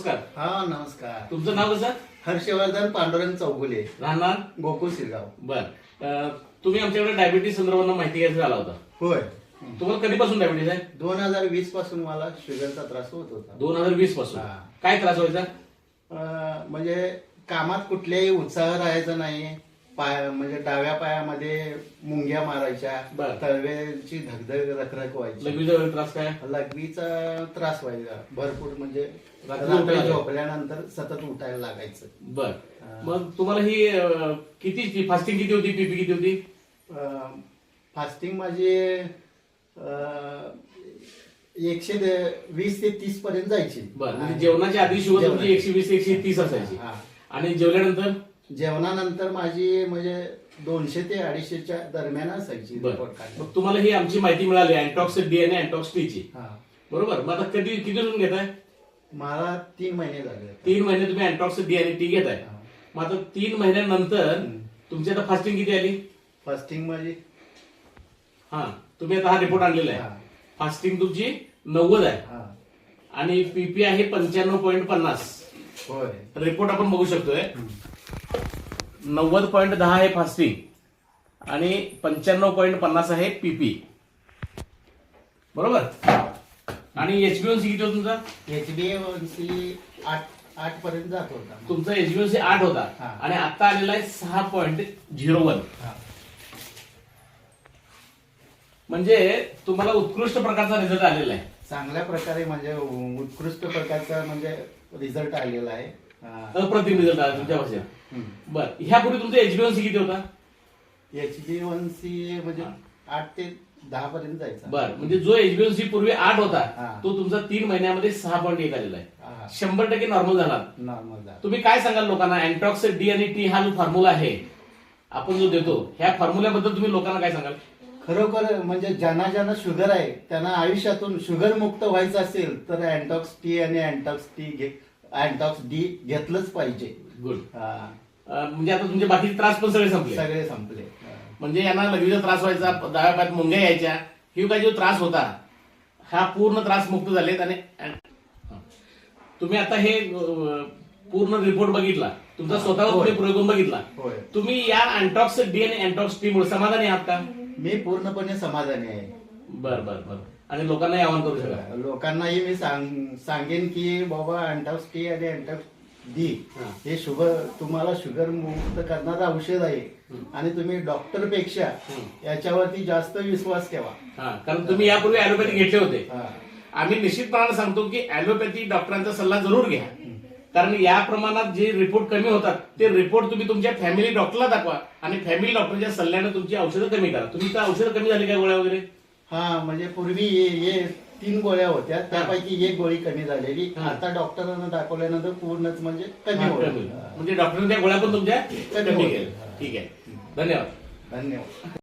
नमस्कार. हा नमस्कार. तुमचं नाव कसं? हर्षवर्धन पांडुरंग चौगुले. राहणार? गोकुळ शिरगाव. बर. तुम्ही आमच्याकडे डायबिटीस संदर्भात माहिती घ्यायला आला होता. होय. तुम्हाला कधीपासून डायबिटीस आहे? दोन हजार वीसपासून मला शुगरचा त्रास होत होता. दोन हजार वीसपासून हा. काय त्रास व्हायचा? अं, म्हणजे कामात कुठल्याही उत्साह राहायचा नाही. पाय म्हणजे डाव्या पायामध्ये मुंग्या मारायच्या बर. तळव्याची धगधग रखरख व्हायची. लघवीचा वगैरे त्रास काय? लघवीचा त्रास व्हायचा. भरपूर म्हणजे रात्री रात्री उठायला? झोपल्यानंतर सतत उठायला लागायचं. बर. हा. मग तुम्हाला ही अं, किती फास्टिंग किती होती? पीपी किती होती? फास्टिंग माझी अं, एकशे दे- वीस ते तीस पर्यंत जायची. बर. म्हणजे जेवणाच्या आधी शुगर तुमची जेवणाची. एकशे वीस एकशे तीस असायची. हा. आणि जेवल्यानंतर? जेवणानंतर माझी म्हणजे दोनशे ते अडीचशेच्या दरम्यान असायची बर. मग तुम्हाला ही आमची माहिती मिळाली अँटॉक्स डी आणि अँटॉक्स टी ची. हा. बरोबर? मग आता कधी किती दिवसून घेताय? मला तीन महिने झाले तीन महिने तुम्ही अँटॉक्स डी आणि टी घेताय. हा. मग आता तीन महिन्यानंतर. तुमची आता फास्टिंग किती आली? फास्टिंग माझी हा तुम्ही आता हा रिपोर्ट आणलेला आहे. हा. फास्टिंग तुमची नव्वद आहे. हा. आणि पीपी आहे पंच्याण्णव पॉईंट पन्नास. होय. रिपोर्ट आपण बघू शकतोय. नव्वद पॉईंट दहा आहे फास्टिंग आणि पंच्याण्णव पॉईंट पन्नास आहे पीपी बरोबर आणि एचबीओसी किती होता तुमचा एच बी सी आठ आठ पर्यंत जात होता तुमचा एचबीओसी आठ होता हा. आणि आता आलेला आहे सहा पॉईंट झिरो वन हा. म्हणजे तुम्हाला उत्कृष्ट प्रकारचा रिझल्ट आलेला आहे चांगल्या प्रकारे म्हणजे उत्कृष्ट प्रकारचा म्हणजे रिझल्ट आलेला आहे. अप्रतिम रिझल्ट आला तुमच्या भाषेत. बर ह्यापूर्वी तुमचा एचबीओसी किती होता? एच डी वन सी म्हणजे आठ ते दहा पर्यंत जायचा. बर म्हणजे जो एचबीओसी पूर्वी आठ होता. तो तुमचा तीन महिन्यामध्ये सहा पॉईंट एक आलेला. आहे. शंभर टक्के नॉर्मल झाला. नॉर्मल झाला. तुम्ही काय सांगाल लोकांना? अँटॉक्स डी आणि टी हा जो फॉर्म्युला आहे आपण जो देतो ह्या फॉर्म्युल्याबद्दल तुम्ही लोकांना काय सांगाल? खरोखर म्हणजे ज्यांना ज्यांना शुगर आहे त्यांना आयुष्यातून शुगर मुक्त व्हायचं असेल तर अँटॉक्स टी आणि अँटॉक्स टी घे अँटॉक्स डी घेतलंच पाहिजे. गुड. म्हणजे आता तुमचे बाकीचे त्रास पण सगळे संपले. सगळे संपले. म्हणजे यांना लगेच त्रास व्हायचा डाव्या पायात मुंग्या यायच्या ही काही जो त्रास होता हा पूर्ण त्रास मुक्त झालेत आणि तुम्ही आता हे अं, पूर्ण रिपोर्ट बघितला. तुमचा स्वतःवर होय. तुम्ही प्रयोग करून बघितला. होय. तुम्ही या अँटॉक्स डी आणि अँटॉक्स टी मुळे समाधानी आहात का? मी पूर्णपणे समाधानी आहे. बर बर बर. आणि लोकांनाही आवाहन करू शका लोकांनाही मी सांग सांगेन की बाबा अँटॉक्स टी आणि अँटॉक्स डी हा. हे शुगर तुम्हाला शुगर मुक्त करणारं औषध आहे. आणि तुम्ही डॉक्टरपेक्षा. याच्यावरती जास्त विश्वास ठेवा. हा कारण तुम्ही यापूर्वी ऍलोपॅथी घेतले होते. हा. आम्ही निश्चितपणाने सांगतो की ऍलोपॅथी डॉक्टरांचा सल्ला जरूर घ्या. कारण या प्रमाणात जे रिपोर्ट कमी होतात ते रिपोर्ट तुम्ही तुमच्या फॅमिली डॉक्टरला दाखवा आणि फॅमिली डॉक्टरच्या सल्ल्याने तुमची औषधं कमी करा. तुम्ही त्या औषधं कमी झाली काय गोळ्या वगैरे? हा म्हणजे पूर्वी हे हे तीन गोळ्या होत्या. त्यापैकी एक गोळी कमी झालेली. आता डॉक्टरांना दाखवल्यानंतर पूर्णच म्हणजे कमी होईल. म्हणजे डॉक्टरांनी त्या गोळ्या पण तुमच्या कमी. केल्या ठीक आहे. धन्यवाद. धन्यवाद.